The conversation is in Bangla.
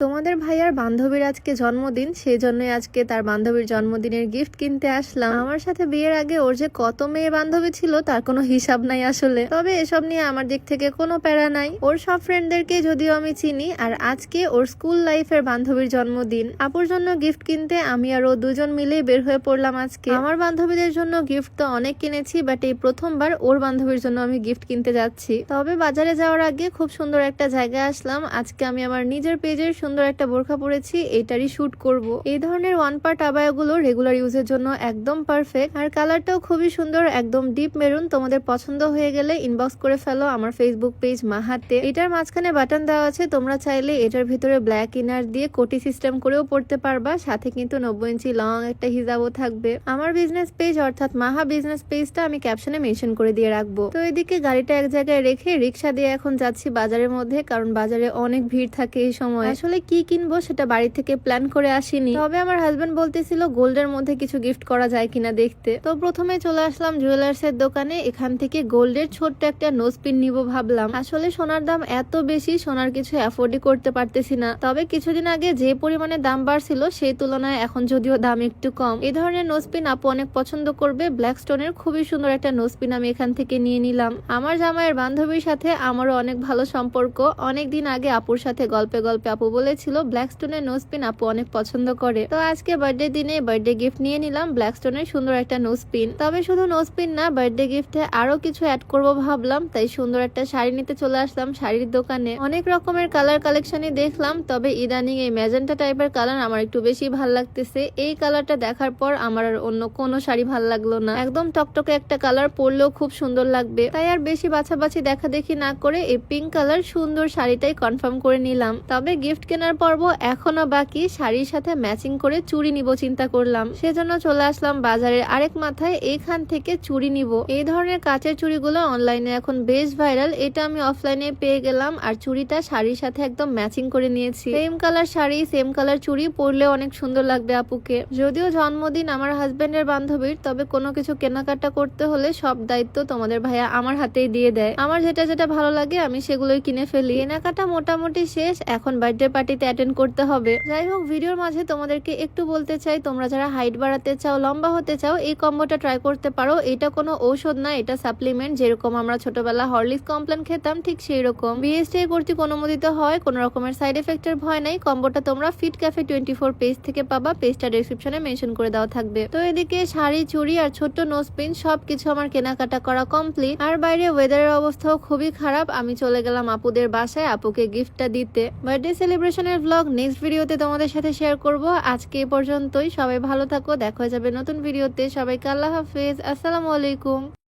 তোমাদের ভাইয়ার বান্ধবীর আজকে জন্মদিন সেই জন্যই আজকে তার বান্ধবীর জন্মদিনের গিফট কিনতে আসলাম। আমার সাথে বিয়ের আগে ওর যে কত মেয়ে বান্ধবী ছিল, তার কোনো হিসাব নাই আসলে। তবে এসব নিয়ে আমার দিক থেকে কোনো প্যারা নাই। ওর সব ফ্রেন্ডদেরকে যদিও আমি চিনি, আর আজকে ওর স্কুল লাইফের বান্ধবীর জন্মদিন। আপুর জন্য গিফট কিনতে আমি আর ও দুজন মিলেই বের হয়ে পড়লাম আজকে। আমার বান্ধবীদের জন্য গিফট তো অনেক কিনেছি বাট এই প্রথমবার ওর বান্ধবীর জন্য আমি গিফট কিনতে যাচ্ছি। তবে বাজারে যাওয়ার আগে খুব সুন্দর একটা জায়গায় আসলাম। আজকে আমি আমার নিজের পেজের সুন্দর একটা বোরখা পরেছি এটারই শুট করব। এই ধরনের ওয়ান পার্ট আবায়াগুলো রেগুলার ইউজের জন্য একদম পারফেক্ট আর কালারটাও খুবই সুন্দর, একদম ডিপ মেরুন তোমাদের পছন্দ হয়ে গেলে ইনবক্স করে ফেলো আমার ফেসবুক পেজ মাহাতে। এটার মাঝখানে বাটন দেওয়া আছে, তোমরা চাইলে এটার ভিতরে ব্ল্যাক ইনার দিয়ে কোটি সিস্টেম করেও পড়তে পারবা। সাথে কিন্তু নব্বই ইঞ্চি লং একটা হিজাবও থাকবে। আমার বিজনেস পেজ অর্থাৎ মাহা বিজনেস পেজটা আমি ক্যাপশনে মেনশন করে দিয়ে রাখব। তো এদিকে গাড়িটা এক জায়গায় রেখে রিক্সা দিয়ে এখন যাচ্ছি বাজারের মধ্যে, কারণ বাজারে অনেক ভিড় থাকে এই সময়। আসলে কি কিনবো সেটা বাড়ি থেকে প্ল্যান করে আসিনি। তবে আমার হাজবেন্ড বলতেছিল গোল্ডের মধ্যে কিছু গিফট করা যায় কিনা দেখতে। তো প্রথমে চলে আসলাম জুয়েলার্স এর দোকানে। এখান থেকে গোল্ডের ছোট্ট একটা নোজ পিন নিব ভাবলাম। আসলে সোনার দাম এত বেশি, সোনার কিছু অ্যাফোর্ডই করতে পারতেছি না। তবে কিছুদিন আগে যে পরিমাণে দাম বাড়ছিল, সেই তুলনায় এখন যদিও দাম একটু কম। এই ধরনের নোজ পিন আপু অনেক পছন্দ করবে। ব্ল্যাক স্টোনের খুবই সুন্দর একটা নোজ পিন আমি এখান থেকে নিয়ে নিলাম। আমার জামাইয়ের বান্ধবীর সাথে আমারও অনেক ভালো সম্পর্ক। অনেকদিন আগে আপুর সাথে গল্পে গল্পে আপু বলেছিল ব্ল্যাক স্টোনের নোজ পিন আপু অনেক পছন্দ করে। তো আজকে বার্থডে দিনে বার্থডে গিফট নিয়ে নিলাম ব্ল্যাক স্টোনের সুন্দর একটা নোজ পিন তবে শুধু নোজ পিন না বার্থডে গিফটে আরও কিছু অ্যাড করব ভাবলাম, তাই সুন্দর একটা শাড়ি নিতে চলে আসলাম শাড়ির দোকানে। অনেক রকমের কালার কালেকশনই দেখলাম, তবে ইদানিং এই ম্যাজেন্টা টাইপের কালার আমার একটু বেশি ভালো লাগতেছে। এই কালারটা দেখার পর আমার আর অন্য কোনো শাড়ি ভালো লাগল না। একদম টকটকে একটা কালার পরলেও খুব সুন্দর লাগবে। তাই আর বেশি বাছাবাছি দেখা দেখি না করে এই পিঙ্ক কালার সুন্দর শাড়িটাই কনফার্ম করে নিলাম। তবে গিফট কেনার পর্ব এখনও বাকি। শাড়ির সাথে ম্যাচিং করে চুড়ি নিব চিন্তা করলাম। সেজন্য চলে আসলাম বাজারের আরেক মাথায়। এখান থেকে চুড়ি নিব। এই ধরনের কাচের চুড়িগুলো অনলাইনে এখন বেশ ভাইরাল। এটা আমি অফলাইনে পেয়ে গেলাম আর চুড়িটা শাড়ির সাথে একদম ম্যাচিং করে নিয়েছি। Same colour sari, same colour চুড়ি পরলে অনেক সুন্দর লাগবে আপুকে। যদিও জন্মদিন আমার হাজবেন্ডের বান্ধবীর, তবে কোনো কিছু কেনাকাটা করতে হলে সব দায়িত্ব তোমাদের ভাইয়া আমার হাতেই দিয়ে দেয়। আমার যেটা যেটা ভালো লাগে আমি সেগুলোই কিনে ফেলি। কেনাকাটা মোটামুটি শেষ। এখন বার্থডে পার্টিতে অ্যাটেন্ড করতে হবে। যাই হোক ভিডিওর মাঝে তোমাদেরকে একটু বলতে চাই, তোমরা যারা হাইট বাড়াতে চাও, লম্বা হতে চাও, এই কম্বোটা ট্রাই করতে পারো। এটা কোনো ঔষধ না, এটা সাপ্লিমেন্ট যেরকম আমরা ছোটবেলা হরলিক্স কমপ্লেন খেতাম, ঠিক সেই রকম। বিএসটিআই কর্তৃক অনুমোদিত হয়, কোনো রকমের সাইড এফেক্টের ভয় নাই। কম্বোটা তোমরা Fit Cafe twenty four page থেকে পাবা পেজটা ডিসক্রিপশনে মেনশন করে দেওয়া থাকবে। তো এদিকে শাড়ি, চুড়ি আর ছোট্ট নোজ পিন সবকিছু আমার কেনাকাটা করা কমপ্লিট আর বাইরে ওয়েদারের অবস্থাও খুবই খারাপ। আমি চলে গেলাম আপুদের বাসায়, আপুকে গিফটটা দিতে। বার্থডে সেলিব্রেশনের ব্লগ নেক্সট ভিডিওতে তোমাদের সাথে শেয়ার করব। আজকে পর্যন্তই। সবাই ভালো থাকো। দেখা যাবে নতুন ভিডিওতে সবাইকে আল্লাহ হাফেজ। আসসালামু আলাইকুম।